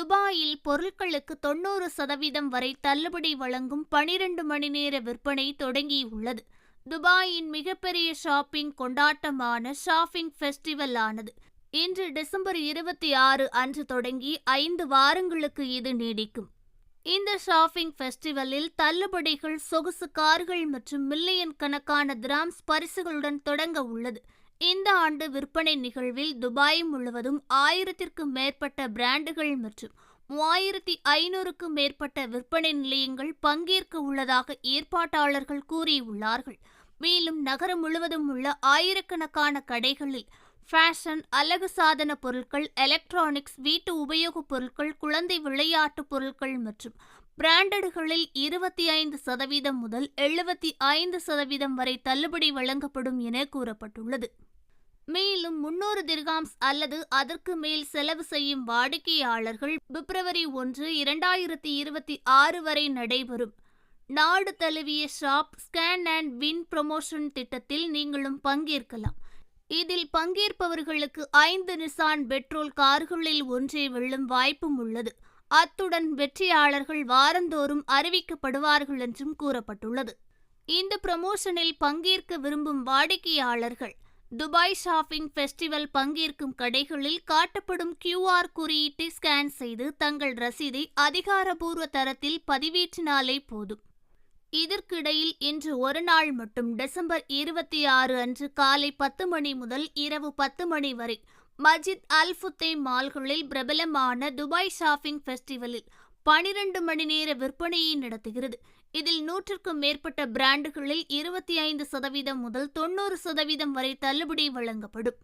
துபாயில் பொருட்களுக்கு தொண்ணூறு சதவீதம் வரை தள்ளுபடி வழங்கும் பனிரெண்டு மணி நேர விற்பனை தொடங்கியுள்ளது. துபாயின் மிகப்பெரிய ஷாப்பிங் கொண்டாட்டமான ஷாப்பிங் ஃபெஸ்டிவல் ஆனது இன்று டிசம்பர் இருபத்தி ஆறு அன்று தொடங்கி ஐந்து வாரங்களுக்கு இது நீடிக்கும். இந்த ஷாப்பிங் ஃபெஸ்டிவலில் தள்ளுபடிகள் சொகுசு கார்கள் மற்றும் மில்லியன் கணக்கான திராம்ஸ் பரிசுகளுடன் தொடங்க உள்ளது. இந்த ஆண்டு விற்பனை நிகழ்வில் துபாய் முழுவதும் ஆயிரத்திற்கும் மேற்பட்ட பிராண்டுகள் மற்றும் மூவாயிரத்தி ஐநூறுக்கும் மேற்பட்ட விற்பனை நிலையங்கள் பங்கேற்க உள்ளதாக ஏற்பாட்டாளர்கள் கூறியுள்ளார்கள். மேலும் நகரம் முழுவதும் உள்ள ஆயிரக்கணக்கான கடைகளில் ஃபேஷன் அழகு சாதன பொருட்கள் எலக்ட்ரானிக்ஸ் வீட்டு உபயோகப் பொருட்கள் குழந்தை விளையாட்டுப் பொருட்கள் மற்றும் பிராண்டடுகளில் இருபத்தி ஐந்து சதவீதம் முதல் எழுபத்தி ஐந்து சதவீதம் வரை தள்ளுபடி வழங்கப்படும் என கூறப்பட்டுள்ளது. மேலும் முன்னூறு திர்காம்ஸ் அல்லது அதற்கு மேல் செலவு செய்யும் வாடிக்கையாளர்கள் பிப்ரவரி ஒன்று இரண்டாயிரத்தி இருபத்தி ஆறு வரை நடைபெறும். நாடு தழுவிய shop scan and win promotion திட்டத்தில் நீங்களும் பங்கேற்கலாம். இதில் பங்கேற்பவர்களுக்கு ஐந்து நிசான் பெட்ரோல் கார்களில் ஒன்றே வெல்லும் வாய்ப்பும் உள்ளது. அத்துடன் வெற்றியாளர்கள் வாரந்தோறும் அறிவிக்கப்படுவார்கள் என்றும் கூறப்பட்டுள்ளது. இந்த ப்ரமோஷனில் பங்கேற்க விரும்பும் வாடிக்கையாளர்கள் துபாய் ஷாப்பிங் ஃபெஸ்டிவல் பங்கேற்கும் கடைகளில் காட்டப்படும் கியூஆர் குறியீட்டை ஸ்கேன் செய்து தங்கள் ரசீதை அதிகாரபூர்வ தரத்தில் பதிவேற்றினாலே போதும். இதற்கிடையில் இன்று ஒரு நாள் மட்டும் டிசம்பர் இருபத்தி ஆறு அன்று காலை பத்து மணி முதல் இரவு பத்து மணி வரை மஜித் அல் ஃபுத்தே மால்களில் பிரபலமான துபாய் ஷாப்பிங் ஃபெஸ்டிவலில் பனிரெண்டு மணி நேர விற்பனையை நடத்துகிறது. இதில் நூற்றுக்கும் மேற்பட்ட பிராண்டுகளில் இருபத்தி ஐந்து சதவீதம் முதல் தொண்ணூறு சதவீதம் வரை தள்ளுபடி வழங்கப்படும்.